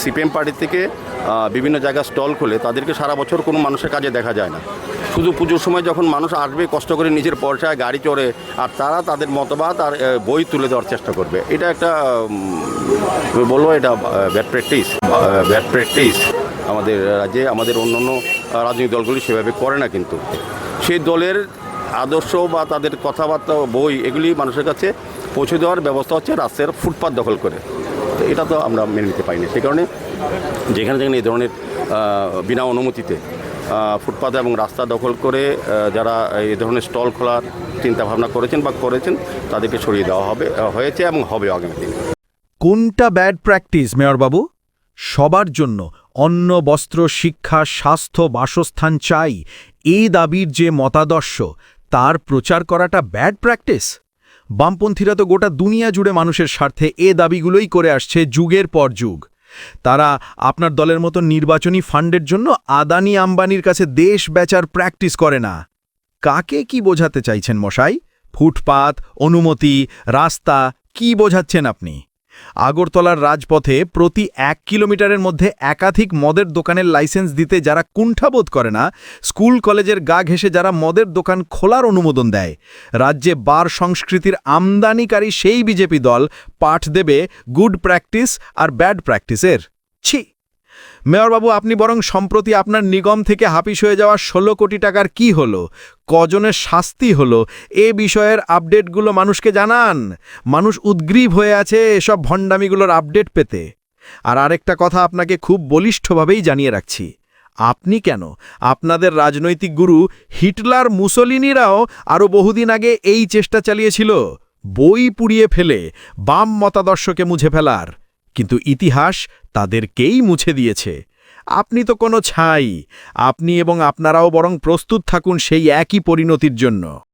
CPM party থেকে বিভিন্ন জায়গায় স্টল খুলে, তাদেরকে সারা বছর কোনো মানুষের কাজে দেখা যায় না। শুধু পুজোর সময় যখন মানুষ আসবে, কষ্ট করে নিজের পয়সায় গাড়ি চড়ে, আর তারা তাদের মতবাদ আর বই তুলে দেওয়ার চেষ্টা করবে। এটা একটা বলব এটা ব্যাড প্র্যাকটিস ব্যাড প্র্যাকটিস আমাদের রাজ্যে, আমাদের অন্য অন্য রাজনৈতিক দলগুলি সেভাবে করে না কিন্তু। সেই দলের আদর্শ বা তাদের কথাবার্তা, বই, এগুলি মানুষের কাছে পৌঁছে দেওয়ার ব্যবস্থা হচ্ছে রাস্তার ফুটপাত দখল করে। তো এটা তো আমরা মেনে নিতে পারি না সেই কারণে যেখানে যেখানে এই ধরনের বিনা অনুমতিতে আহ, ফুটপাত এবং রাস্তা দখল করে যারা এই ধরনের স্টল খোলার চিন্তাভাবনা করেছেন বা করেছেন তাদেরকে সরিয়ে দেওয়া হবে হয়েছে এবং হবে আগামী দিনে। কোনটা ব্যাড প্র্যাকটিস মেয়রবাবু? সবার জন্য অন্ন বস্ত্র শিক্ষা স্বাস্থ্য বাসস্থান চাই এই দাবির যে মতাদর্শ তার প্রচার করাটা ব্যাড প্র্যাকটিস বামপন্থীরা তো গোটা দুনিয়া জুড়ে মানুষের স্বার্থে এ দাবিগুলোই করে আসছে যুগের পর যুগ। তারা আপনার দলের মতো নির্বাচনী ফান্ডের জন্য আদানি আম্বানির কাছে দেশ বেচার প্র্যাকটিস করে না। কাকে কি বোঝাতে চাইছেন মশাই? ফুটপাত, অনুমতি, রাস্তা, কি বোঝাচ্ছেন আপনি? আগরতলার রাজপথে প্রতি এক কিলোমিটারের মধ্যে একাধিক মদের দোকানের লাইসেন্স দিতে যারা কুণ্ঠাবোধ করে না, স্কুল কলেজের গা ঘেঁষে যারা মদের দোকান খোলার অনুমোদন দেয়। রাজ্যে বার সংস্কৃতির আমদানিকারী সেই বিজেপি দল পাঠ দেবে গুড প্র্যাকটিস আর ব্যাড প্র্যাকটিসের। ছি! মেয়রবাবু, আপনি বরং সম্প্রতি আপনার নিগম থেকে হাপিস হয়ে যাওয়া ষোলো কোটি টাকার কি হলো? কজনের শাস্তি হলো? এ বিষয়ের আপডেটগুলো মানুষকে জানান। মানুষ উদ্গ্রীব হয়ে আছে এসব ভণ্ডামিগুলোর আপডেট পেতে। আর আরেকটা কথা আপনাকে খুব বলিষ্ঠভাবেই জানিয়ে রাখছি। আপনি কেন? আপনাদের রাজনৈতিক গুরু হিটলার মুসলিনিরাও আরও বহুদিন আগে এই চেষ্টা চালিয়েছিল, বই পুড়িয়ে ফেলে, বাম মতাদর্শকে মুছে ফেলার। কিন্তু ইতিহাস তাদেরকেই মুছে দিয়েছে। আপনি তো কোনো ছাই। আপনি এবং আপনারাও বরং প্রস্তুত থাকুন সেই একই পরিণতির জন্য।